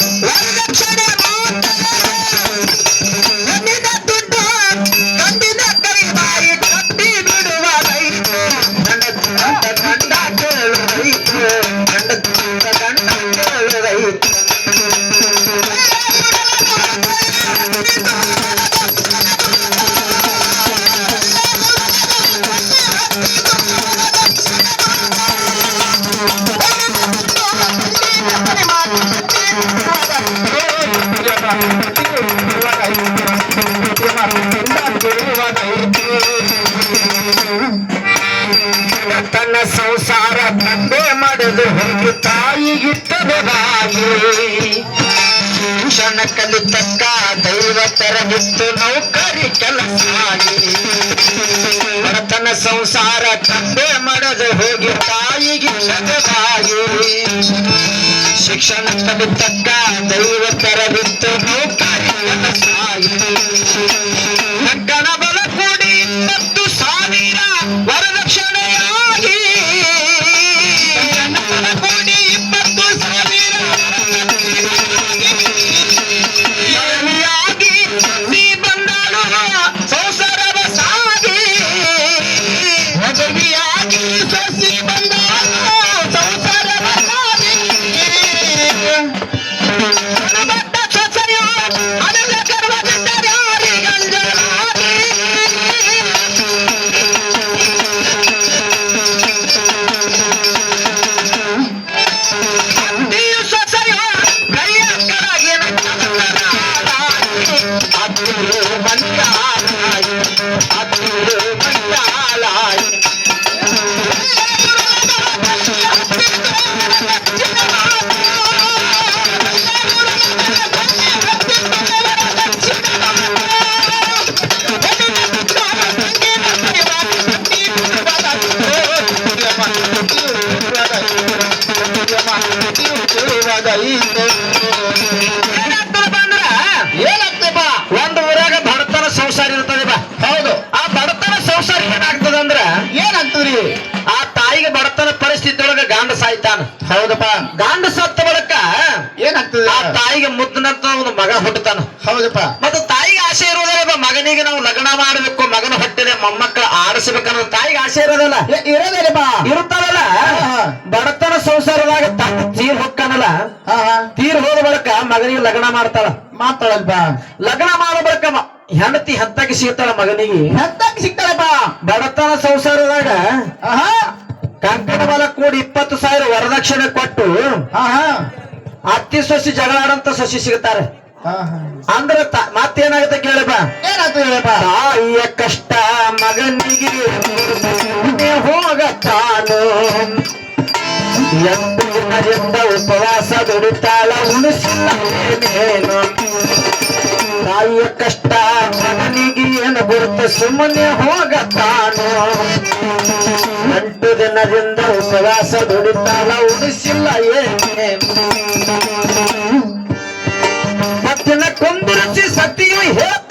Let me tell you. ಸಿಗುತ್ತದೆ ಶಿಕ್ಷಣ ಕಲಿತಕ್ಕ ದೈವ ತರಬಿತ್ತು ನೌಕರಿ ಕೆಲಸ ಬಡತನ ಸಂಸಾರ ತಂದೆ ಮಾಡದೆ ಹೋಗಿ ತಾಯಿಗೆ ಸದವಾಗಿ ಶಿಕ್ಷಣ ಕಲಿತಕ್ಕ ದೈವ ತರಬಿತ್ತು ನೌಕರಿ ಕೆಲಸ ಬಲ ಕೂಡಿ ಆಸೆ ಇರೋದಲ್ಲ? ಇರೋದಿಲ್ಲ ಬಾ ಬಡತನ ಸಂಸಾರದಾಗ ತೀರ್ ಹೊಕ್ಕನಲ್ಲ? ತೀರ್ ಹೋದ ಬಳಿಕ ಮಗನಿಗೆ ಲಗ್ನ ಮಾಡ್ತಾಳ. ಮಾಡ್ತಾಳಲ್ಪ ಲಗ್ನ ಮಾಡೋ ಬಳಿಕ ಹೆಂಡತಿ ಹತ್ತಕ್ಕೆ ಸಿಗ್ತಾಳ ಮಗನಿಗೆ. ಹತ್ತಕ್ಕೆ ಸಿಗ್ತಾಳಪ್ಪ. ಬಡತನ ಸಂಸಾರದಾಗ ಕಂಕಣ ಬಲ ಕೂಡಿ ಇಪ್ಪತ್ತು ಸಾವಿರ ವರದಕ್ಷಿಣೆ ಕೊಟ್ಟು ಅತ್ತಿ ಸೊಸಿ ಜಗಳಾಡಂತ ಸಸಿ ಸಿಗುತ್ತಾರೆ ಅಂದ್ರೆ ಮತ್ತೇನಾಗುತ್ತೆ ಕೇಳಪ್ಪ? ಏನಾಯ್ತು ಹೇಳಪ್ಪ? ತಾಯಿಯ ಕಷ್ಟ ಮಗನಿಗೆ ಹೋಗತ್ತಾನು ಎಂದು ದಿನದಿಂದ ಉಪವಾಸ ದುಡಿತಾಳ ಉಳಿಸಿಲ್ಲ ಏನೇನು ತಾಯಿಯ ಕಷ್ಟ ಮಗನಿಗೆ ಏನು ಗುರುತು? ಸುಮ್ಮನೆ ಹೋಗತ್ತಾನು ಎಂಟು ದಿನದಿಂದ ಉಪವಾಸ ದುಡಿತಾಳ ಉಳಿಸಿಲ್ಲ ಏನೇನು? तंदुरुस्ती शक्ति है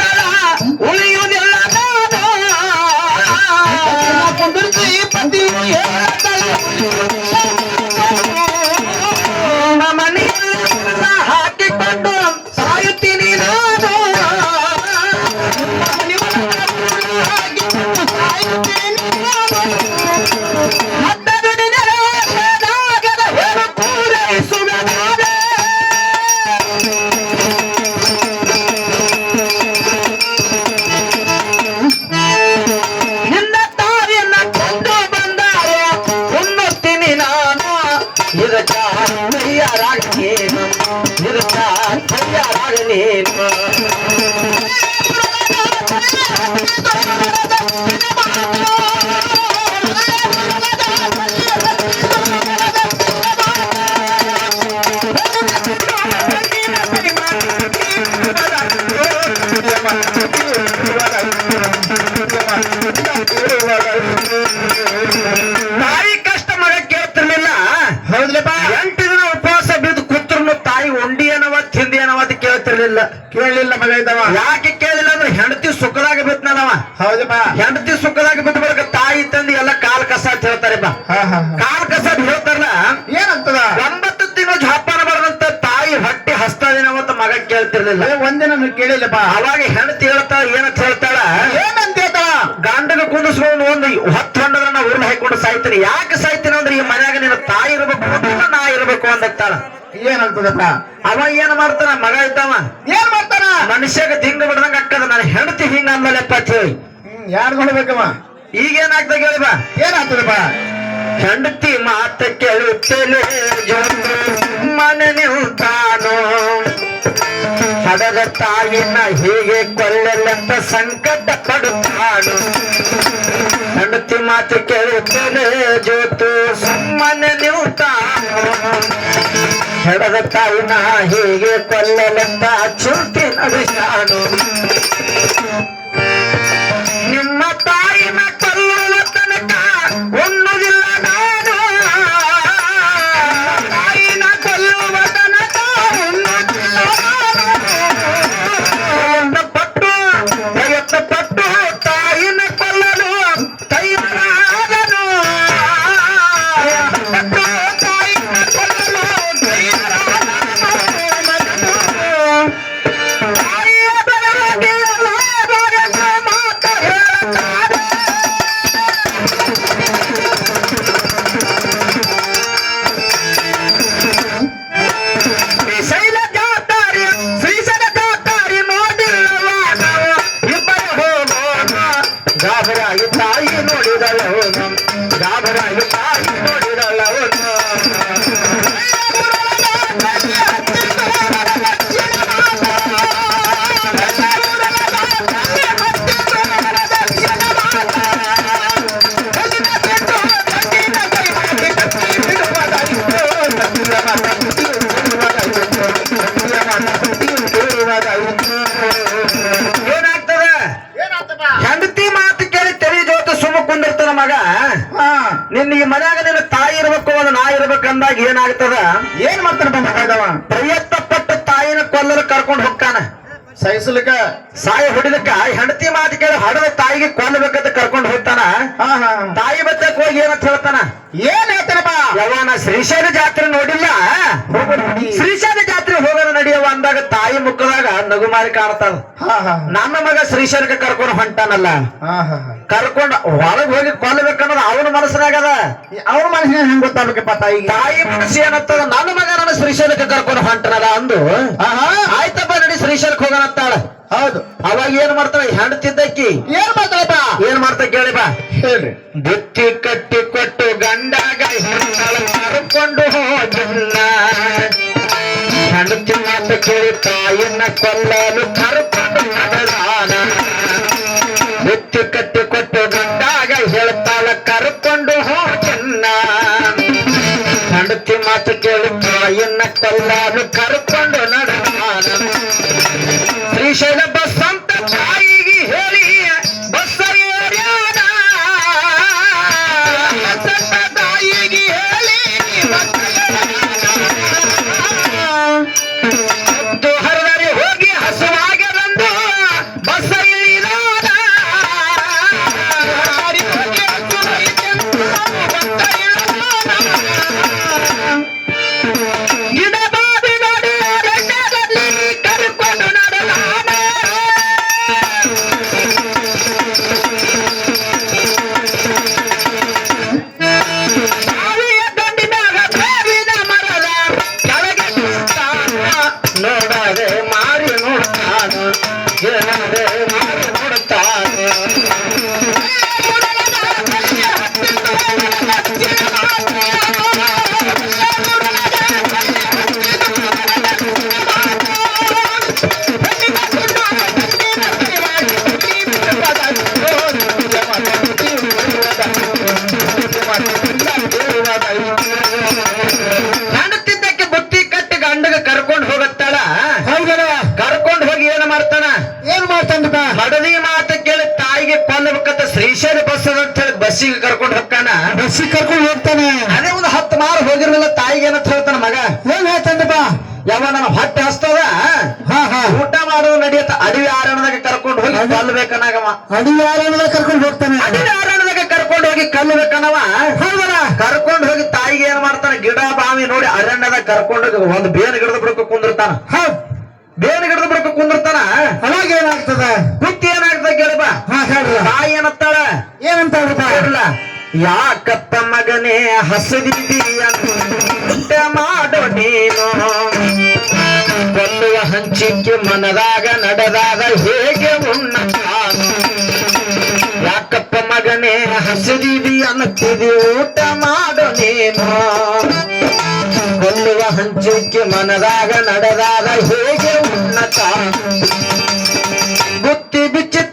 ಹೆಂಡತಿ ಸುಖದಾಗ ಬಿದ್ದು ಬಳಿಕ ತಾಯಿ ತಂದಿ ಎಲ್ಲ ಕಾಲ್ ಕಸ ಅಂತ ಹೇಳ್ತಾರೆ ಬಾ. ಕಾಲ್ ಕಸ ಹೇಳ್ತಾರಲ್ಲ? ಏನಂತದ? ಒಂಬತ್ತು ತಿಂಗಳ ಜಾಪಾನ ಬರದಂತ ತಾಯಿ ಹೊಟ್ಟೆ ದಿನ ದಿನವತ್ತ ಮಗ ಕೇಳ್ತಿರ್ಲಿಲ್ಲ. ಒಂದಿನ ಕೇಳಿಲ್ಲಪ್ಪ ಅವಾಗ ಹೆಂಡತಿ ಹೇಳ್ತಾಳ ಏನಂತ ಹೇಳ್ತಾಳ? ಏನಂತ ಹೇಳ್ತಾಳ? ಗಂಡನ ಕುಂದಿಸ್ಕೊಂಡು ಒಂದು ಹತ್ತು ಹೊಂಡದ್ರ ನಾ ಉರ್ಲು ಹಾಕೊಂಡು ಸಾಯ್ತೀನಿ. ಯಾಕೆ ಸಾಯ್ತೀನಿ ಅಂದ್ರೆ ಈ ಮನ್ಯಾಗ ನಿನ್ನ ತಾಯಿ ಇರ್ಬೇಕು ನಾ ಇರ್ಬೇಕು ಅಂದಾಳ ಏನಂತದಪ್ಪ ಅವ ಏನ್ ಮಾಡ್ತಾನ? ಮಗ ಇದ್ದಾವ. ಏನ್ ಮಾಡ್ತಾನ? ಮನುಷ್ಯಾಗ ಹಿಂಗ ಬಿಡದಂಗ ಅಕ್ಕದ ನಾನು ಹೆಂಡತಿ ಹಿಂಗ ಅಂದಲೆಪ್ಪ ಅಂತ ಯಾರು ನೋಡ್ಬೇಕಮ್ಮ? ಈಗ ಏನಾಗ್ತದ ಕೇಳಿ ಬಾ ಏನಾಗ್ತದಪ್ಪ? ಹೆಂಡತಿ ಮಾತ ಕೇಳುತ್ತಲೇ ಮನೆ ನಿಲ್ತಾನೋ? ಹಡದ ತಾಯಿನ ಹೀಗೆ ಕೊಲ್ಲಲೆಂತ ಸಂಕಟ ಪಡುತ್ತಾನು ಹೆಂಡತಿ ಮಾತು ಕೇಳುತ್ತಲೇ ಜೋತು ಸುಮ್ಮನೆ ತಾನು ಹೆಡದ ತಾಯಿನ ಹೀಗೆ ಕೊಲ್ಲಲೆಂತ ಚುಟ್ಟಿ ನಡೆಸಾನು ನಿಮ್ಮ ತಾಯಿನ ಕೊಲ್ಲುವ ಅಂದಾಗ ಏನಾಗ್ತದ? ಏನ್ ಮಾಡ್ತಾನಪ್ಪ ಮಗ ಇದಾವ? ಪ್ರಯತ್ನ ಪಟ್ಟು ತಾಯಿನ ಕೊಲ್ಲಲು ಕರ್ಕೊಂಡು ಹೋಗ್ತಾನ. ಸಹಿಸಲಿಕ್ಕ ಸಾಯಿ ಹೊಡಿಲಿಕ್ಕ? ಹೆಂಡತಿ ಮಾತು ಕೇಳಿ ಹಡದ ತಾಯಿಗೆ ಕೊಲ್ಲಬೇಕಂತ ಕರ್ಕೊಂಡು ಹೋಗ್ತಾನ. ತಾಯಿ ಬತ್ತಕ್ ಹೋಗಿ ಏನಂತ ಹೇಳ್ತಾನ? ಏನ್ ಹೇಳ್ತಾನಪ್ಪ? ಯವ್ವ ಶ್ರೀಶೈಲ ಜಾತ್ರೆ ನೋಡಿಲ್ಲ. ಶ್ರೀಶೈಲ ಜಾತ್ರೆ ಹೋಗೋಣ ಅಂದಾಗ ತಾಯಿ ಮುಖದಾಗ ನಗುಮಾರಿ ಕಾಣ್ತದ ಹಾ ಹಾ ನನ್ನ ಮಗ ಶ್ರೀಶೈಲಕ್ಕೆ ಕರ್ಕೊಂಡು ಹೊಂಟಾನಲ್ಲ. ಹಾ ಹಾ ಹಾ. ಕರ್ಕೊಂಡು ಒಳಗ್ ಹೋಗಿ ಕೊಲ್ಲಬೇಕನ್ನೋದು ಅವನ ಮನಸ್ಸಿನಾಗದ. ಅವ್ರ ಮನಸ್ಸಿನ ಹೆಂಗ್ ಗೊತ್ತಾಗ್ಬೇಕಪ್ಪ ತಾಯಿ ತಾಯಿ ಮನಸ್ಸು ಏನತ್ತದ ನನ್ನ ಮಗ ನನ್ನ ಶ್ರೀಶೈಲಕ್ಕೆ ಕರ್ಕೊಂಡು ಹೊಂಟನಲ್ಲ ಅಂದು. ಹಾ ಹಾ. ಆಯ್ತಪ್ಪ ನಡಿ ಶ್ರೀಶೈಲಕ್ಕೆ ಹೋಗೋಣ ಅಂತಾಳ. ಹೌದು. ಅವಾಗ ಏನ್ ಮಾಡ್ತಾಳ? ಹೆಂಡತಿದ್ದಕ್ಕಿ ಏನ್ ಮಾಡ್ತಾಳಪ್ಪ ಏನ್ ಮಾಡ್ತಾ ಕೇಳಿ ಬಾ. ಹೇಳ್ರಿ. ಬುತ್ತಿ ಕಟ್ಟಿ ಕೊಟ್ಟು ಗಂಡಾಗ ಹೆಣ್ಣು ಕರ್ಕೊಂಡು ಹೋಗಿಲ್ಲ ಹೆಂಡತಿ ಮಾತು ಕೇಳಿ ತಾಯಿನ ಕೊಲ್ಲಲು ಕರ್ಕೊಂಡು ನಡೆದಾನ ಬುತ್ತಿ ಕಟ್ಟಿ ಕೊಟ್ಟು ಗಂಡಾಗ ಹೇಳ್ತಾಳ ಕರ್ಕೊಂಡು ಹೋಗಿಲ್ಲ ಹೆಂಡತಿ ಮಾತು ಕೇಳಿ ತಾಯಿನ ಕೊಲ್ಲಲು ಕರ್ಕೊಂಡು ನನ್ನ ಹೊಟ್ಟೆ ಹಸ್ತದ? ಹಾ ಹಾ. ಊಟ ಮಾಡೋದು ನಡೆಯತ್ತ ಅಡವಿ ಆರಣದಾಗ ಕರ್ಕೊಂಡು ಹೋಗಿ ಕಲ್ಬೇಕನಾಗವ ಅಡವಿ ಆರಣದಾಗ ಕರ್ಕೊಂಡು ಹೋಗ್ತಾನೆ. ಅಡವಿ ಆರಣದಾಗ ಕರ್ಕೊಂಡು ಹೋಗಿ ಕಲ್ಬೇಕನವ ಹೌದಲ್ಲ. ಕರ್ಕೊಂಡು ಹೋಗಿ ತಾಯಿಗೆ ಏನ್ ಮಾಡ್ತಾನೆ? ಗಿಡ ಬಾವಿ ನೋಡಿ ಅರಣ್ಯದಾಗ ಕರ್ಕೊಂಡು ಹೋಗಿ ಒಂದು ಬೇನ್ ಗಿಡದ ಬಿಡಕ್ಕೆ ಕುಂದಿರ್ತಾನ. ಬೇನ್ ಗಿಡದ ಬುಡಕ ಕುಂದಿರ್ತಾನ? ಅವಾಗ ಏನಾಗ್ತದ? ಬುತ್ತಿ ಏನಾಗ್ತದ ಕೇಳಪ್ಪ ತಾಯಿ ಏನತ್ತಾಳ ಏನಂತ ಯಾಕತ್ತ ಮಗನೇ ಹಸದಿದ್ದೀಯ? ಊಟ ಕೊಲ್ಲುವ ಹಂಚಿಕೆ ಮನದಾಗ ನಡೆದಾಗ ಹೇಗೆ ಉಣ್ಣ ಯಾಕಪ್ಪ ಮಗನೇ ಹಸಿದೀವಿ ಅನ್ನತ್ತಿದಿ ಊಟ ಮಾಡೋ ನೀನು. ಕೊಲ್ಲುವ ಹಂಚಿಕೆ ಮನದಾಗ ನಡೆದಾಗ ಹೇಗೆ ಉನ್ನತ ಬುತ್ತಿ ಬಿಚ್ಚಿ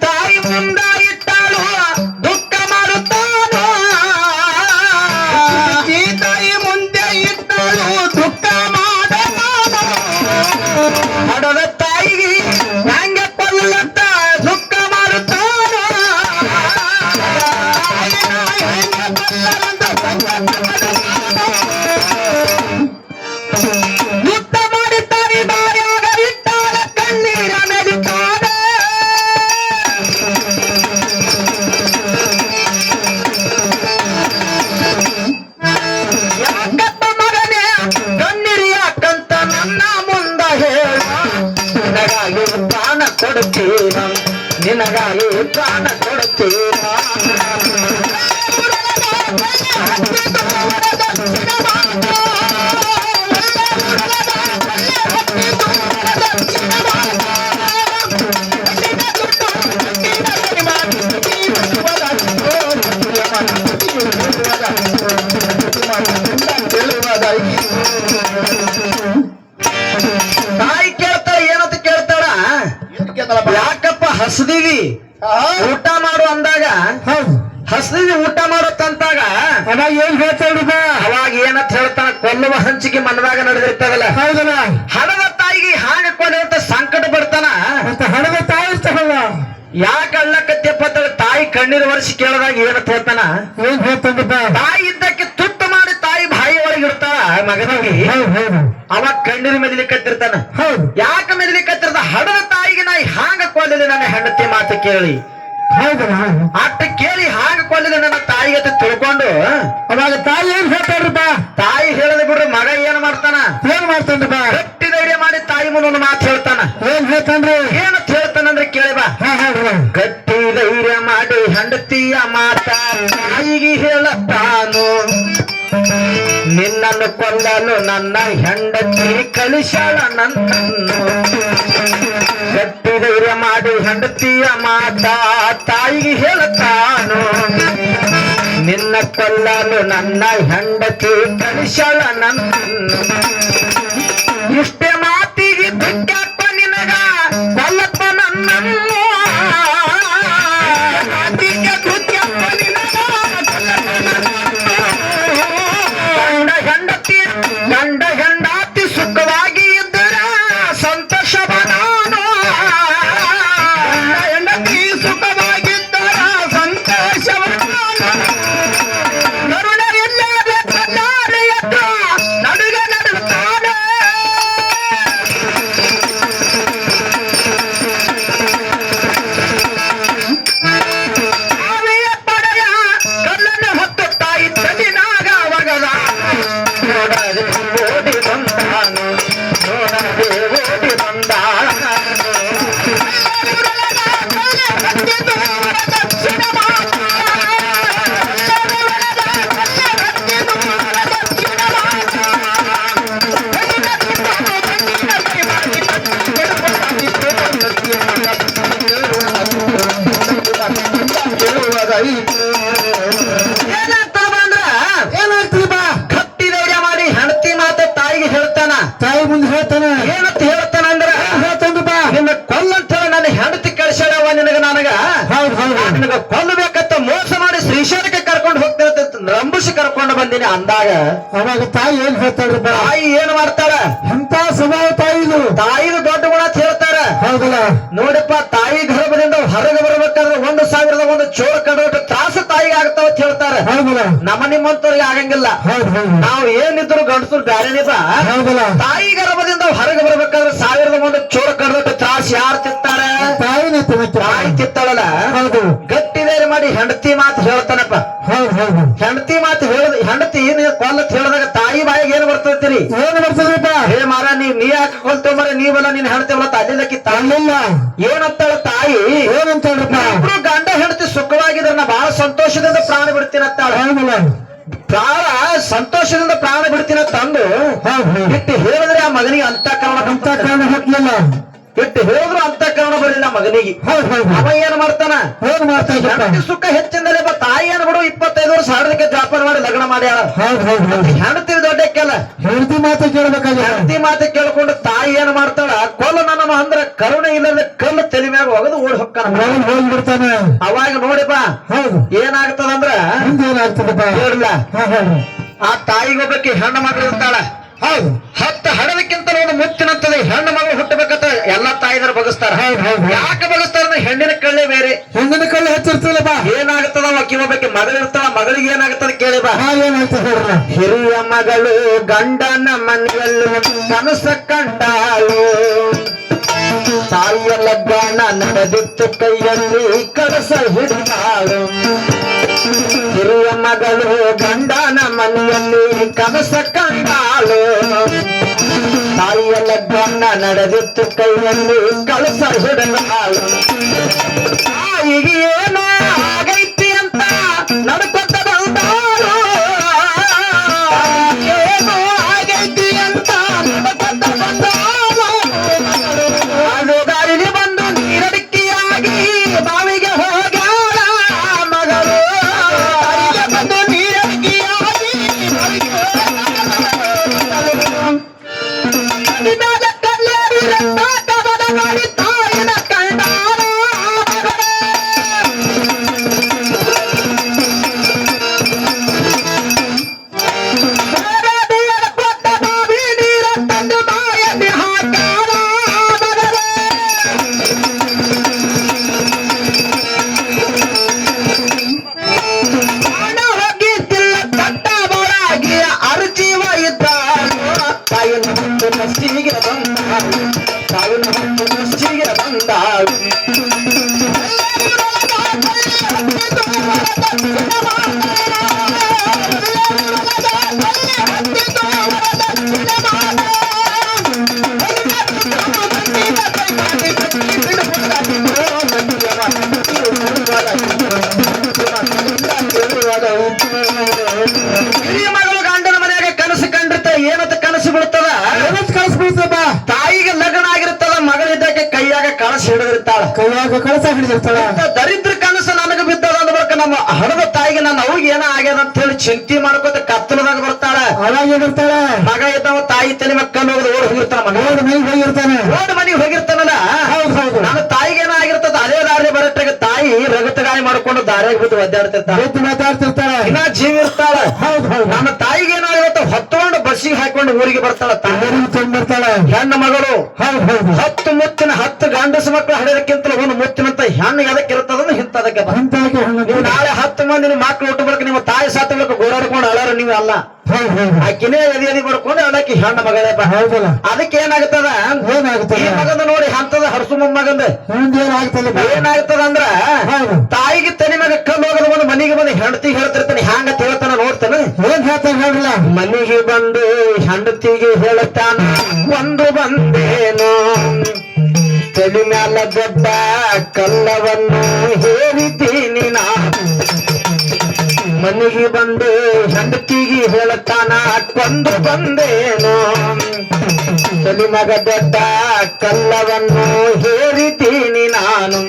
ವರ್ಷ ಕೇಳಿದಾಗ ಏನು ಹೇಳ್ತಾನ ಏನ್ ಹೇಳ್ತಾನ್ರಿಪ್ಪ ತಾಯಿ ಇದ್ದಕ್ಕೆ ತುತ್ತು ಮಾಡಿ ತಾಯಿ ಬಾಯಿ ಒಳಗೆ ಮಗನಿಗೆ. ಹೌದು ಹೌದು ಅವಾಗ ಕತ್ತಿರ್ತಾನ. ಹೌದು. ಯಾಕೆ ಮೆದಲಿಕತ್ತಿರ್ದ ಹಡದ ತಾಯಿಗೆ ನಾ ಹಾಂಗ ಕೊಲ್ಲಿದೆ ನನ್ನ ಹೆಂಡತಿ ಮಾತು ಕೇಳಿ. ಹೌದಾ ಅಟ್ಟ ಕೇಳಿ ಹಾಂಗ ಕೊಲ್ಲಿದೆ ನನ್ನ ತಾಯಿಗೆ ಅಂತ ತಿಳ್ಕೊಂಡು. ಅವಾಗ ತಾಯಿ ಏನ್ ಹೇಳ್ತಾಳ್ರಿಪ್ಪ ತಾಯಿ ಹೇಳದ ಬಿಡ್ರಿ ಮಗ ಏನ್ ಮಾಡ್ತಾನ? ಏನ್ ಮಾಡ್ತಾನ ಗಟ್ಟಿ ಧೈರ್ಯ ಮಾಡಿ ತಾಯಿ ಮುಂದೊಂದು ಮಾತು ಹೇಳ್ತಾನ. ಏನ್ ಹೇಳ್ತಾನ್ರಿ? ಏನಂತ ತಾಯಿಗೆ ಹೇಳತ್ತಾನು ನಿನ್ನನ್ನು ಕೊಲ್ಲಲು ನನ್ನ ಹೆಂಡತಿ ಕಳಿಸಾಳ ನನ್ನನ್ನು. ಗಟ್ಟಿ ಧೈರ್ಯ ಮಾಡಿ ಹೆಂಡತಿಯ ಮಾತ ತಾಯಿಗೆ ಹೇಳತ್ತಾನು? ನಿನ್ನ ಕೊಲ್ಲಲು ನನ್ನ ಹೆಂಡತಿ ಕಳಿಸಾಳ ನನ್ನನ್ನು. ಇಷ್ಟೇ ಅಂದಾಗ ಅವಾಗ ತಾಯಿ ಏನ್ ಹೇಳ್ತಾಳ್ರಿ ತಾಯಿ ಏನ್ ಮಾಡ್ತಾರ ಎಂತ ಸ್ವಭಾವ ತಾಯಿ ತಾಯಿ ದೊಡ್ಡ ಗುಣ ಅಂತ ಹೇಳ್ತಾರ. ಹೌದಲ್ಲ? ನೋಡಪ್ಪ ತಾಯಿ ಗರ್ಭದಿಂದ ಹೊರಗೆ ಬರಬೇಕಾದ್ರೆ ಒಂದು ಸಾವಿರದ ಒಂದು ಚೋರ್ ಕಡೋಟ ತ್ರಾಸ ತಾಯಿಗೆ ಆಗ್ತಾವ ಅಂತ ಹೇಳ್ತಾರ. ಹೌದಲ್ಲ? ನಮ್ಮ ನಿಮ್ಮಂತವ್ರಿಗೆ ಆಗಂಗಿಲ್ಲ. ಹೌದು ಹೌದು ನಾವು ಏನಿದ್ರು ಗಂಡಸರು ಬ್ಯಾರೇನೇ ಹೌದಲ್ಲ? ತಾಯಿ ಗರ್ಭದಿಂದ ಹೊರಗೆ ಬರ್ಬೇಕಾದ್ರೆ ಸಾವಿರದ ಒಂದು ಚೋರ್ ಕಡೋಟ ತ್ರಾಸ ಯಾರು ತಿಂತಾರೆ? ತಾಯಿ ತಿತ್ತಾಳಲ್ಲ ಹೌದು. ಮಾಡಿ ಹೆಂಡತಿ ಮಾತು ಹೇಳ್ತಾನಪ್ಪ. ಹೆಂಡತಿ ಮಾತು ಹೇಳ ಹೆಂಡತಿ ಏನ್ ಕೊಲ್ಲತ್ ಹೇಳಿದಾಗ ತಾಯಿ ಬಾಯಿಗೆ ಏನ್ ಬರ್ತೈತಿರಿ? ಏನ್ ಬರ್ತದ್ರಿಪ್ಪ ಹೇ ಮಾರ ನೀ ನೀ ಯಾಕೆ ಕೊಲ್ತೇವ ಮರ ನೀವಲ್ಲ ನೀನ್ ಹೆಂಡತಿ ತಾಯಿ ತಾಯಿಲ್ಲ ಏನಂತಾಳ ತಾಯಿ? ಏನಂತಾಳ್ರಪ್ಪ ಇಬ್ರು ಗಂಡ ಹೆಂಡತಿ ಸುಖವಾಗಿದ್ರ ನಾ ಬಹಳ ಸಂತೋಷದಿಂದ ಪ್ರಾಣ ಬಿಡ್ತೀನತ್ತಾಳ ಬಹಳ ಪ್ರಾಣ ಸಂತೋಷದಿಂದ ಪ್ರಾಣ ಬಿಡ್ತೀನ ತಂದು ಬಿಟ್ಟು ಹೇಳಿದ್ರೆ ಆ ಮಗನಿಗೆ ಅಂತ ಕಾರಣ ಅಂತ ಕಾರಣ ಹಾಕ್ಲಿಲ್ಲ ಇಟ್ಟು ಹೋದ್ರು ಅಂತ ಕಾರಣ ಬರಲಿಲ್ಲ ಮಗನಿಗೆ. ಅವ ಏನ್ ಮಾಡ್ತಾನ? ಏನ್ ಹೆಂಡತಿ ಸುಖ ಹೆಚ್ಚಿಂದಲೇ ಬಾ ತಾಯಿ ಅನ್ಬಿಡು ಇಪ್ಪತ್ತೈದು ವರ್ಷ ಹಾಡದಕ್ಕೆ ಜಾಪಾನ ಮಾಡಿ ಲಗ್ನ ಮಾಡ್ಯಾಳ. ಹೌದು ದೊಡ್ಡ ಕೆಲ ಹೆಂಡತಿ ದೊಡ್ಡಕ್ಕೆಲ್ಲ. ಹೇಳ್ತಿ ಮಾತು ಕೇಳಬೇಕಾಗಿ ಹೆಂಡತಿ ಮಾತು ಕೇಳ್ಕೊಂಡು ತಾಯಿ ಏನ್ ಮಾಡ್ತಾಳ? ಕೊಲ್ಲ ನನ್ನ ಅಂದ್ರ ಕರುಣೆ ಇಲ್ಲದ ಕಲ್ಲು ತಲೆ ಮ್ಯಾಗ ಹೋಗದು ಓಡಿ ಹೋಗ್ತಾನೆ. ಹೋಗ್ಬಿಡ್ತಾನೆ ಅವಾಗ ನೋಡಿಪ್ಪ ಹೌದು. ಏನಾಗ್ತದಂದ್ರ? ಏನಾಗ್ತದಪ್ಪ ಆ ತಾಯಿಗೊಬ್ಬಕ್ಕೆ ಹೆಣ್ಣು ಮಾಡಿರ್ತಾಳ ಇರ್ತಾಳ. ಹೌದು. ಹತ್ತು ಹಡದಕ್ಕಿಂತ ಒಂದು ಮುತ್ತಿನಂತದೆ ಹೆಣ್ಣು ಮಗಳು ಹುಟ್ಟಬೇಕಂತ ಎಲ್ಲಾ ತಾಯಿದ್ರು ಬಗಸ್ತಾರ ಯಾಕೆ ಬಗಸ್ತಾರ ಹೆಣ್ಣಿನ ಕಳ್ಳೆ ಬೇರೆ. ಹೆಣ್ಣಿನ ಕಳ್ಳೆ ಹಚ್ಚಿರ್ತದಪ್ಪ ಏನಾಗ್ತದ ಅಕ್ಕಿ ಒಬ್ಬಕ್ಕೆ ಮಗಳು ಇರ್ತಾಳ ಮಗಳಿಗೆ ಏನಾಗ್ತದ ಕೇಳಿ ಬಾ. ಹಾ ಏನಾಗ್ತದೆ ಹೇಳ್ರಲ್ಲ ಹಿರಿಯ ಮಗಳು ಗಂಡನ ಮನೆಯಲ್ಲೂ ಕನಸ ಕಂಡಾಳು. ತಾಯಿಯ ಲಗ್ನ ನಡೆದಿತ್ತು ಕೈಯಲ್ಲಿ ಕನಸ ಹಿಡಿದಾಳು. ಹಿರಿಯ ಮಗಳು ಗಂಡನ ಮನೆಯಲ್ಲಿ ಕನಸ ಕಂಡಾಳು. ತಾಯಿಯ ಲಗ್ನ ನಡೆದಿತ್ತು ಕೈಯಲ್ಲಿ ಕಳಸ ಹಿಡಿದಾಳು ತಾಯಿಗೆ ಏನೋ ಆಗೈತಿ ಅಂತ ನಡ್ಕೊತ ಕೈಯಾಗ ಕಳಸ ಹಿಡಿದಿರ್ತಾಳ. ದರಿದ್ರ ಕನಸು ನನಗ ಬಿದ್ದದ ಅಂದ್ಬೇಕ ನಮ್ಮ ಹಣದ ತಾಯಿಗೆ ನನ್ನ ಅವ್ಗೆ ಏನ ಆಗ್ಯದ ಅಂತ ಹೇಳಿ ಚಿಂತೆ ಮಾಡ್ಕೊತ ಕತ್ತಲದಾಗ ಬರ್ತಾಳ. ಅವಾಗ ಏನಿರ್ತಾಳ ಮಗ ಇದ್ದಾವ ತಾಯಿ ತಲೆ ಮಕ್ಕಳು ಹೋಗಿ ಓಡ್ ಹೋಗಿರ್ತಾನ ನೋಡ್ ಮನೆಗೆ ಹೋಗಿರ್ತಾನೆ. ಓಡ್ ಮನೆಗೆ ಹೋಗಿರ್ತಾನಲ್ಲ. ಹೌದು ಹೌದು. ನನ್ನ ತಾಯಿಗೆ ಏನ ಆಗಿರ್ತದ? ಅದೇ ದಾರಿ ಬರಟ್ಟಾಗ ತಾಯಿ ರಗತಗಾಯ ಮಾಡ್ಕೊಂಡು ದಾರಿಯಾಗ ಬಿದ್ದು ಒದ್ದಾಡ್ತಿರ್ತಾಳ. ಮಾತಾಡ್ತಿರ್ತಾಳ ಇನ್ನ ಜೀವ ಇರ್ತಾಳ. ಹೌದು ಹೌದು. ನನ್ನ ತಾಯಿಗೆ ಬಸ್ಸಿಗೆ ಹಾಕೊಂಡು ಊರಿಗೆ ಬರ್ತಾಳ ಎಲ್ಲರಿಗೂ ತಂದಿರ್ತಾಳ ಹೆಣ್ಣು ಮಗಳು ಹತ್ತು ಮುತ್ತಿನ ಹತ್ತು ಗಂಡಸ ಮಕ್ಕಳು ಹಡೆದಕ್ಕಿಂತ ಒಂದು ಮುತ್ತಿನಂತ ಹೆಣ್ಣು ಎದಕ್ಕೆ ಇರ್ತದ ಹಿಂತದಕ್ಕೆ ನೀವು ನಾಳೆ ಹತ್ತು ಮಂದಿ ಮಕ್ಕಳು ಮಕ್ಕಳು ಬರ್ಕ ನಿಮ್ಮ ತಾಯಿ ಸಾತ ಬೇಕು ಗೋಡಾಡ್ಕೊಂಡು ಅಳಾರ ನೀವು ಅಲ್ಲ. ಆಕಿನೇ ಎದಿ ಎದಿ ಬಡ್ಕೊಂಡು ಅಳಕ್ಕೆ ಹೆಣ್ಣು ಮಗಳೇ ಹೌದಲ್ಲ. ಅದಕ್ಕೆ ಏನಾಗ್ತದ ಈ ಏನಾಗ್ತದೆ ಮಗಂದ ನೋಡಿ ಹಂತದ ಹರಸು ಮಗಂದ ಮುಂದೆ ಏನಾಗ್ತದಪ್ಪ ಏನಾಗ್ತದ ಅಂದ್ರ ತಾಯಿಗೆ ತನಿ ಮಗ ಕಲ್ಲು ಹೋಗದ ಬಂದು ಮನೆಗೆ ಬಂದು ಹೆಂಡತಿ ಹೇಳ್ತಿರ್ತಾನೆ ಹೇಳ್ತಾನೆ ಹೇಳ್ರಲ್ಲ ಮನೆಗೆ ಬಂದು ಹೆಂಡತಿಗೆ ಹೇಳುತ್ತಾನ, ಒಂದು ಬಂದೇನು? ತಲೆ ಮ್ಯಾಲ ದೊಡ್ಡ ಕಲ್ಲವನ್ನು ಹೇರಿದ್ದೀನಿ ನಾ. ಮನೆಗೆ ಬಂದು ಹೆಂಡತಿಗೆ ಹೇಳುತ್ತಾನ ಕೊಂದು ಬಂದೇನು? ತಲೆ ಮಗ ದೊಡ್ಡ ಕಲ್ಲವನ್ನು ಹೇರಿದ್ದೀನಿ ನಾನು.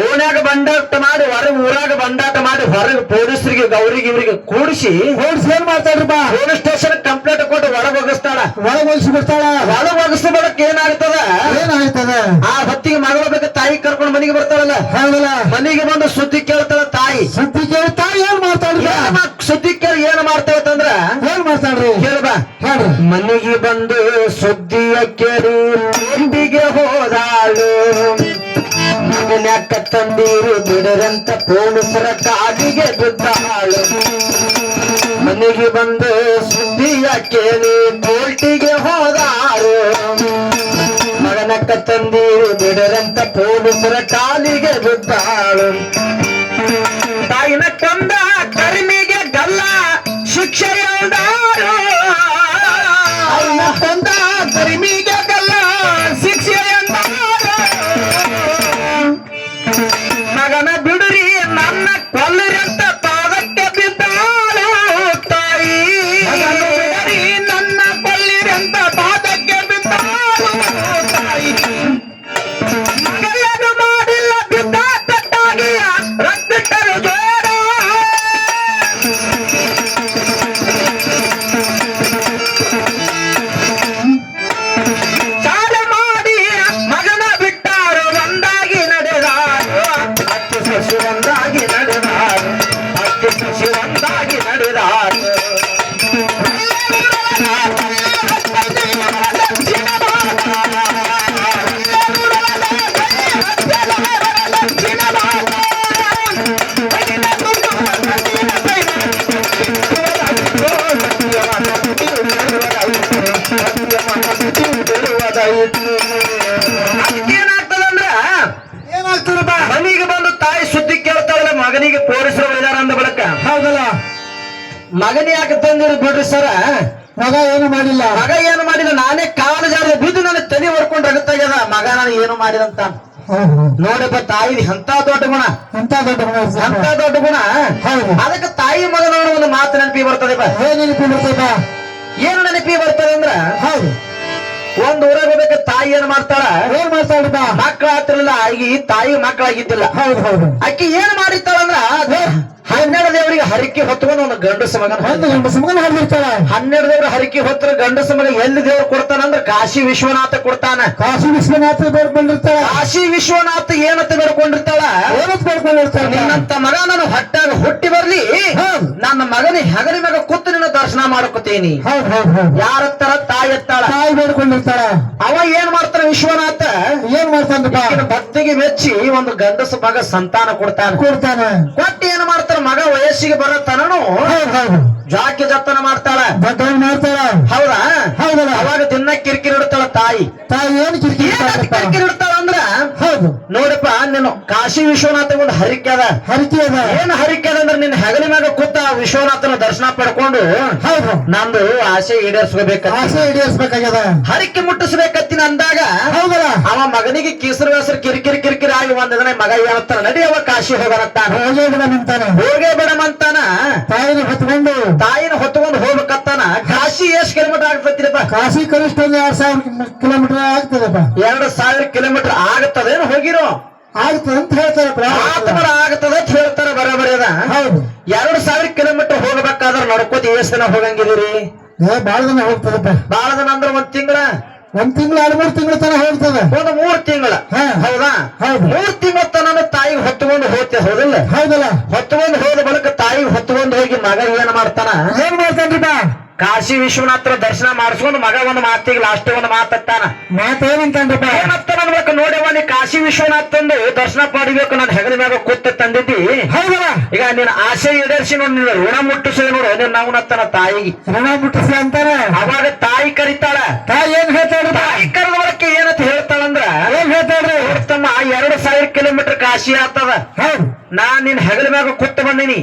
ಓಣ್ಯಾಗ ಬಂಡಾಟ ಮಾಡಿ ಹೊರಗೆ ಊರಾಗ ಬಂಡಾಟ ಮಾಡಿ ಹೊರಗೆ ಪೊಲೀಸರಿಗೆ ಗೌರಿಗೆ ಇವ್ರಿಗೆ ಕೂಡಿಸಿ ಕೂಡಿಸಿ ಏನ್ ಮಾಡ್ತಾರಪ್ಪ ಪೊಲೀಸ್ ಸ್ಟೇಷನ್ ಕಂಪ್ಲೇಂಟ್ ಕೊಟ್ಟು ಹೊರಗೆ ಒಗಿಸ್ತಾಳ. ಒಳಗ್ ಒಗಿಸಿ ಬಿಡ್ತಾಳ ಹೊರಗೆ ಒಗಿಸಿ ಬಿಡಕ್ ಏನಾಗ್ತದ? ಏನಾಗ್ತದ? ಆ ಹೊತ್ತಿಗೆ ಮಗಳ ಬೇಕು ತಾಯಿ ಕರ್ಕೊಂಡು ಮನೆಗೆ ಬರ್ತಾಳಲ್ಲ? ಹೌದಲ್ಲ. ಮನೆಗೆ ಬಂದು ತಂದೀರು ಬಿಡರಂತ ಪೊಲೀಸರ ಕಾಡಿಗೆ ಬಿದ್ದಾಳು ಮನೆಗೆ ಬಂದು ಸುದ್ದಿಯ ಕೇಳಿ ಕೋರ್ಟಿಗೆ ಹೋದಾರು. ಮಗನಕ್ಕ ತಂದೀರು ಬಿಡರಂತ ಪೊಲೀಸರ ಕಾಲಿಗೆ ಬಿದ್ದಾಳು ಮಾಡಿಲ್ಲ. ಮಗ ಏನು ಮಾಡಿದ ನಾನೇ ಕಾಲು ಜಾರಿ ಬಿದ್ದು ನನ್ನ ತಲೆ ಹೊರ್ಕೊಂಡು ರಗತ್ತಾಗ್ಯದ ಮಗ ನಾನು ಏನು ಮಾಡಿದಂತ. ನೋಡಪ್ಪ ತಾಯಿ ಎಂತ ದೊಡ್ಡ ಗುಣ? ಎಂತ ದೊಡ್ಡ ಗುಣ ಎಂತ ದೊಡ್ಡ ಗುಣ? ಹೌದು. ಅದಕ್ಕೆ ತಾಯಿ ಮಗ ನೋಡು ಒಂದು ಮಾತು ನೆನಪಿ ಬರ್ತದೆ ಬಾ ಏನ್ ನೆನಪಿ ಬರ್ತದ ಏನು ನೆನಪಿ ಬರ್ತದೆ ಅಂದ್ರ? ಹೌದು. ಒಂದ್ ಊರಾಗ ಹೋಗ್ಬೇಕ ತಾಯಿ ಏನ್ ಮಾಡ್ತಾಳ? ಏನ್ ಮಾಡ್ತಾಳ ಮಕ್ಕಳ ಹತ್ರ ಈ ತಾಯಿ ಮಕ್ಕಳಾಗಿದ್ದಿಲ್ಲ. ಹೌದು ಹೌದು. ಅಕ್ಕಿ ಏನ್ ಮಾಡಿರ್ತಾಳಂದ್ರ? ಹನ್ನೆರಡು ದೇವರಿಗೆ ಹರಿಕೆ ಹೊತ್ಕೊಂಡು ಒಂದು ಗಂಡಸ ಮಗನ ಒಂದು ಮಗನ ಸುಮ್ಮನೆ ಹೊಡೆದಿರ್ತಾಳ ಹನ್ನೆರಡು ದೇವ್ರ ಹರಿಕೆ ಹೊತ್ತರ ಗಂಡಸ ಮಗ ಎಲ್ಲಿ ದೇವ್ರು ಕೊಡ್ತಾನ ಅಂದ್ರೆ ಕಾಶಿ ವಿಶ್ವನಾಥ ಕೊಡ್ತಾನ. ಕಾಶಿ ವಿಶ್ವನಾಥ ಬೇಡ್ಕೊಂಡಿರ್ತಾಳ. ಕಾಶಿ ವಿಶ್ವನಾಥ ಏನಂತ ಬೇಡ್ಕೊಂಡಿರ್ತಾಳ? ಏನಂತ ಬೇಡ್ಕೊಂಡಿರ್ತಾಳ? ನಿನ್ನಂತ ಮಗ ನಾನು ಹಟ್ಟಾಗ ಹುಟ್ಟಿ ಬರ್ಲಿ. ನನ್ನ ಮಗನ ಹೆಗರಿ ಮಗ ಕೂತು ನಿನ್ನ ದರ್ಶನ ಮಾಡ್ಕೋತೀನಿ. ಹೌದು ಯಾರತ್ತರ ತಾಯಿ ಎತ್ತಾಳ? ತಾಯಿ ಬೇಡ್ಕೊಂಡಿರ್ತಾಳ. ಅವ ಏನ್ ಮಾಡ್ತಾನ ವಿಶ್ವನಾಥ? ಏನ್ ಮಾಡ್ತಾನ ಭಕ್ತಿಗೆ ಮೆಚ್ಚಿ ಒಂದು ಗಂಡಸ ಮಗ ಸಂತಾನ ಕೊಡ್ತಾನ. ಕೊಡ್ತಾನ. ಕೊಟ್ಟು ಏನ್ ಮಾಡ್ತಾನ? ಮಗ ವಯಸ್ಸಿಗೆ ಹೌದು ಜಾಕಿ ಜತನ ಮಾಡ್ತಾಳ. ಮಾಡ್ತಾಳ. ಹೌದಾ? ಹೌದಲ್ಲ. ಅವಾಗ ದಿನ ಕಿರಿಕಿರಿ ಇಡ್ತಾಳ ತಾಯಿ. ತಾಯಿ ಏನು ಕಿರಿಕಿರಿ? ಕಿರಿಕಿರಿ ಇಡ್ತಾಳ ಅಂದ್ರ ಹೌದು. ನೋಡಪ್ಪ ನೀನು ಕಾಶಿ ವಿಶ್ವನಾಥ ಒಂದು ಹರಿಕೆ ಅದ. ಹರಿಕೆ ಅದ. ಏನ್ ಹರಿಕೆ ಅದ ಅಂದ್ರೆ ನಿನ್ನ ಹೆಗಲಿ ಮ್ಯಾಗ ಕೂತ ವಿಶ್ವನಾಥನ ದರ್ಶನ ಪಡ್ಕೊಂಡು ಹೌದು. ನಂದು ಆಸೆ ಈಡೇರಿಸ್ಕೋಬೇಕ ಆಸೆ ಈಡೇರಿಸ್ಬೇಕಾಗ್ಯದ. ಹರಿಕೆ ಮುಟ್ಟಿಸ್ಬೇಕತ್ತಿನ ಅಂದಾಗ ಹೌದಲ್ಲ. ಅವ ಮಗನಿಗೆ ಕಿಸರು ಹೆಸರು ಕಿರಿಕಿರಿ ಕಿರಿಕಿರಿ ಆಗಿ ಒಂದಿನ ಮಗ ಹೇಳ್ತಾನ ನಡಿ ಅವ ಕಾಶಿ ಹೋಗನತ್ತಾನ ಹೋಗೇ ನಿಂತಾನೆ ಹೋಗೇ ಬಿಡಮಂತಾನ ತಾಯಿನ ಹೊತ್ಕೊಂಡು. ತಾಯಿನ ಹೊತ್ಕೊಂಡು ಹೋಗ್ಬೇಕತ್ತಾನ ಕಾಶಿ ಎಷ್ಟ್ ಕಿಲೋಮೀಟರ್ ಆಗ್ತೈತಿರಪ್ಪ? ಕಾಶಿ ಕನಿಷ್ಠ ಒಂದ್ ಎರಡ್ ಸಾವಿರ ಕಿಲೋಮೀಟರ್ ಆಗ್ತದಪ್ಪ. ಎರಡು ಸಾವಿರ ಕಿಲೋಮೀಟರ್ ಆಗತ್ತದೇನು ಹೋಗಿರೋ. ಆಗ್ತದ ಅಂತ ಹೇಳ್ತಾರಪ್ಪ ಆತ್ಮರ ಆಗ್ತದ ಅಂತ ಹೇಳ್ತಾರ ಬರೋಬರಿ ಅದ ಹೌದು. ಎರಡು ಸಾವಿರ ಕಿಲೋಮೀಟರ್ ಹೋಗ್ಬೇಕಾದ್ರೆ ನಡ್ಕೋತ ಎಷ್ಟು ದಿನ ಹೋಗಂಗಿದ್ದೀರಿ? ಏ ಬಾಳ ದಿನ ಹೋಗ್ತದಪ್ಪ. ಬಾಳ ದಿನ ಅಂದ್ರೆ ಒಂದ್ ತಿಂಗಳ? ಒಂದ್ ತಿಂಗಳ ಎರಡು ಮೂರ್ ತಿಂಗಳ ತನ ಹೋಗ್ತದ. ಒಂದು ಮೂರ್ ತಿಂಗಳ. ಹೌದಾ? ಹೌದು. ಮೂರ್ ತಿಂಗಳ ತನ ತಾಯಿಗೆ ಹೊತ್ತುಕೊಂಡು ಹೋಗ್ತೇವೆ ಹೌದಿಲ್ಲ? ಹೌದಲ್ಲ. ಹೊತ್ತುಕೊಂಡು ಹೋದ ಬಳಿಕ ತಾಯಿಗೆ ಹೊತ್ತುಕೊಂಡು ಹೋಗಿ ಮಗ ಏನ್ ಮಾಡ್ತಾನ? ಏನ್ ಮಾಡ್ತಾನ್ರಿಪ್ಪ? ಕಾಶಿ ವಿಶ್ವನಾಥರ ದರ್ಶನ ಮಾಡಿಸ್ಕೊಂಡು ಮಗ ಒಂದು ಮಾತಿಗೆ ಲಾಸ್ಟ್ ಒಂದು ಮಾತತ್ತಾನ ಮಾತ ಏನಂತಾನ್ರಿಪ್ಪ ಏನಂತ ಅನ್ಬೇಕು ನೋಡವ್ವ ನೀ ಕಾಶಿ ವಿಶ್ವನಾಥ್ ತಂದು ದರ್ಶನ ಪಡಿಬೇಕು ನನ್ನ ಹೆಗಲ ಮ್ಯಾಗ ಕೂತ ತಂದಿದ್ದಿ. ಹೌದಲ್ಲ? ಈಗ ನಿನ್ನ ಆಸೆ ಈಡೇರಿಸಿ ನೋಡಿ ನಿನ್ನ ಋಣ ಮುಟ್ಟಿಸಿ ನೋಡು ನಿನ್ನ ನತ್ತನ ತಾಯಿಗೆ. ಋಣ ಮುಟ್ಟಿಸಿ ಅಂತಾನೆ? ಅವಾಗ ತಾಯಿ ಕರಿತಾಳ. ತಾಯಿ ಏನ್ ಹೇಳ್ತಾಳ ತಾಯಿ ಕರೆದ ಬಳಕೆ ಏನಂತ ಹೇಳ್ತಾಳಂದ್ರ? ಏನ್ ಹೇಳ್ತಾಳ್ರಿ ತಮ್ಮ ಎರಡು ಸಾವಿರ ಕಿಲೋಮೀಟರ್ ಕಾಶಿ ಆಗ್ತದ. ಹೌದು. ನಾ ನಿನ್ ಹೆಗಲ ಮ್ಯಾಗ ಕೂತ್ ಬಂದಿನಿ.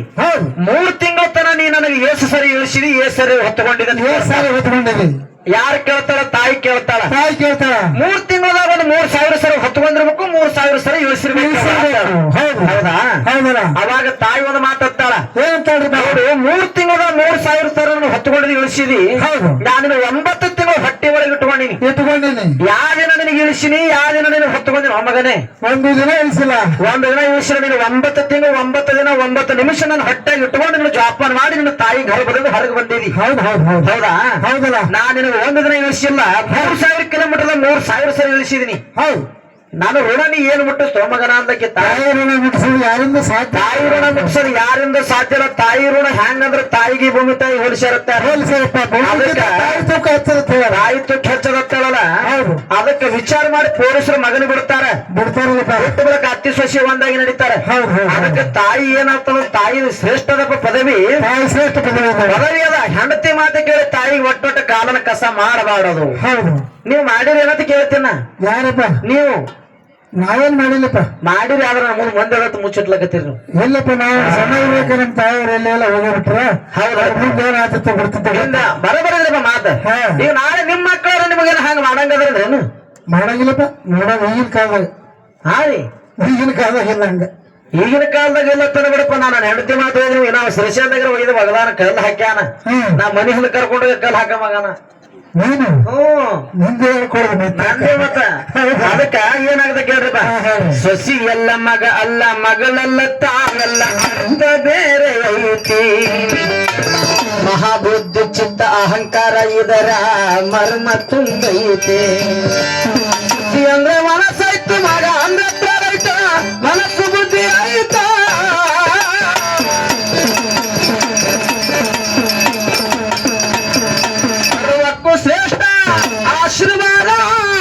ಮೂರ್ ತಿಂಗಳ ತನ ನೀ ನನಗೆ ಏಸು ಸರಿ ಇಳಿಸಿದಿ ಏಸು ಸರಿ ಹೊತ್ತುಕೊಂಡಿದ್ದ ಏಳ್ ಸಾವಿರ ಹೊತ್ಕೊಂಡಿರಿ ಯಾರು ಕೇಳ್ತಾಳ ತಾಯಿ ಕೇಳ್ತಾಳ? ತಾಯಿ ಕೇಳ್ತಾಳ. ಮೂರ್ ತಿಂಗಳದಾಗ ಒಂದು ಮೂರ್ ಸಾವಿರ ಸರ ಹೊತ್ಕೊಂಡಿರ್ಬೇಕು ಮೂರ್ ಸಾವಿರ ಸರ ಇಳಿಸಿರ್ಬೇಕು. ಹೌದು. ಅವಾಗ ತಾಯಿ ಒಂದು ಮಾತಾಡ್ತಾಳ ಏನಂತಾಳ್ರಿ ನೋಡು ಮೂರ್ ತಿಂಗಳ ಮೂರ್ ಸಾವಿರ ಸರ ಹೊತ್ಕೊಂಡು ಇಳಿಸಿದಿ. ಹೌದು. ನಾನು ಎಂಬತ್ತು ತಿಂಗಳು ಹೊಟ್ಟೆ ಒಳಗೆ ಇಟ್ಕೊಂಡಿನಿ ಇಟ್ಕೊಂಡಿನಿ ಯಾವ ದಿನ ನಿನಗೆ ಇಳಿಸಿನಿ ಯಾವ ದಿನ ನಿನಗೆ ಹೊತ್ಕೊಂಡಿನ? ಮಗನೇ. ಒಂದು ದಿನ ಇಳಿಸಿಲ್ಲ. ಒಂದು ದಿನ ಇಳಿಸಿಲ್ಲ ನೀನು ಒಂಬತ್ತು ತಿಂಗಳು ಒಂಬತ್ತು ದಿನ ಒಂಬತ್ತು ನಿಮಿಷ ನನ್ನ ಹೊಟ್ಟೆಗೆ ಇಟ್ಕೊಂಡು ನಿನ್ನ ಜೋಪಾನ ಮಾಡಿ ನಿನ್ನ ತಾಯಿ ಘರ ಬದಲು ಹೊರಗೆ ಬಂದಿದಿ. ಹೌದು ಹೌದು ಹೌದು. ಹೌದಾ? ಹೌದಲ್ಲ. ನಾನು ಒಂದು ದಿನ ಇಳಿಸಿಲ್ಲ ಮೂರ್ ಸಾವಿರ ಕಿಲೋಮೀಟರ್ ಮೂರ್ ಸಾವಿರ ಸಲ ಇಳಿಸಿದೀನಿ ಹೌದು. ನಾನು ಋಣ ಏನ್ ಏನು ಮುಟ್ಟಿಸ್ತೋ ಮಗನ ಅಂದಕ್ಕೆ ತಾಯಿ ಋಣ ಮುಟ್ಟಿಸೋದು ಯಾರಿಂದ ಸಾಧ್ಯ? ತಾಯಿ ಋಣ ಮುಟ್ಸೋದು ಯಾರಿಂದ ಸಾಧ್ಯ ಇಲ್ಲ. ತಾಯಿ ಋಣ ಹೆಂಗಂದ್ರ ತಾಯಿಗೆ ಭೂಮಿ ತಾಯಿ ಹೋಲಿಸಿರುತ್ತೆ ಅದಕ್ಕ- ತಾಯಿ ತೂಕ ತಾಯಿ ಹೆಚ್ಚದತ್ತಳಲ್ಲ ಹೌದು. ಅದಕ್ಕೆ ವಿಚಾರ ಮಾಡಿ ಪೊಲೀಸರು ಮಗನ ಬಿಡ್ತಾರೆ. ಬಿಡ್ತಾರಲ್ಲಪ್ಪ ಬಿಟ್ಟು ಬಿಡಕ್ಕೆ ಅತ್ತಿ ಸೊಸಿ ಒಂದಾಗಿ ನಡೀತಾರೆ. ಅದಕ್ಕೆ ತಾಯಿ ಏನಾಗ್ತದ ತಾಯಿ ಶ್ರೇಷ್ಠದಪ್ಪ ಪದವಿ. ತಾಯಿ ಶ್ರೇಷ್ಠ ಪದವಿ. ಪದವಿ ಅದ. ಹೆಂಡತಿ ಮಾತು ಕೇಳಿ ತಾಯಿ ಒಟ್ಟೊಟ್ಟ ಕಾಲನ ಕಸ ಮಾಡಬಾರದು. ಹೌದು. ನೀವು ಮಾಡಿರಿ ಏನಂತ ಕೇಳ್ತೀನ? ಯಾರಪ್ಪ? ನೀವು ನಾವೇನ್ ಮಾಡಿಲ್ಲಪ್ಪ? ಮಾಡಿರಿ ಆದ್ರೆ ನಮ್ಗೆ ಮುಂದೆ ಅದತ್ತು ಮುಚ್ಚಿಟ್ಲಕತ್ತೀರಿ ನೀವು. ಎಲ್ಲಪ್ಪ ನಾವು ಸಣ್ಣ ಇರ್ಬೇಕು ನಮ್ ತಾಯಿಯವರು ಎಲ್ಲೆಲ್ಲ ಹೋಗ್ಬಿಟ್ರ. ಹೌದು. ಮುಂದೆ ಏನಾಗ್ತದೆ ಬಿಡ್ತದೆ ಹಿಂದ ಬರಬರದ್ರಪ್ಪ ಮಾತ. ಈಗ ನಾಳೆ ನಿಮ್ಮ ಮಕ್ಕಳ ನಿಮಗೇನು ಹಂಗ ಮಾಡಂಗದ್ರೇನು ಮಾಡಂಗಿಲ್ಲಪ್ಪ ನೋಡೋಣ ಈಗಿನ ಕಾಲದಾಗ. ಹಾ ರೀ. ಈಗಿನ ಕಾಲದಾಗ ಇಲ್ಲ ಹಂಗ. ಈಗಿನ ಕಾಲದಾಗ ಎಲ್ಲ ತನ ಬಿಡಪ್ಪ ನಾನು ಹೆಂಡತಿ ಮಾತು ಹೇಳಿದ್ವಿ ನಾವು ಶ್ರೀಶಾಂತಗರ ಒಯ್ದು ಒಗದಾನ ಕಲ್ಲು ಹಾಕ್ಯಾನ. ನಾ ಮನೆ ಹಿಂದ ಕರ್ಕೊಂಡು ಕಲ್ಲು ಹಾಕ ಮಗನ. ನೀನು? ನಿಂದೆ ಹೇಳ್ಕೊಡೋದು ನಂದೇ ಮತ್ತ. ಅದಕ್ಕ ಏನಾಗದ ಕೇಳ್ರಪ್ಪ. ಸೊಸಿ ಎಲ್ಲ ಮಗ ಅಲ್ಲ ಮಗಳಲ್ಲ ತಾನಲ್ಲ ಅಂತ ಬೇರೆ ಐತಿ. ಮಹಾಬುದ್ಧಿ ಚಿತ್ತ ಅಹಂಕಾರ ಇದರ ಮರ್ಮ ತುಂಬೈತೆ ಬುದ್ಧಿ ಅಂದ್ರೆ ಮನಸ್ಸಾಯ್ತು ಮಗ ಅಂದ್ರೆ ಮನಸ್ಸು ಬುದ್ಧಿ ಆಯ್ತಾ আশীর্বাদ।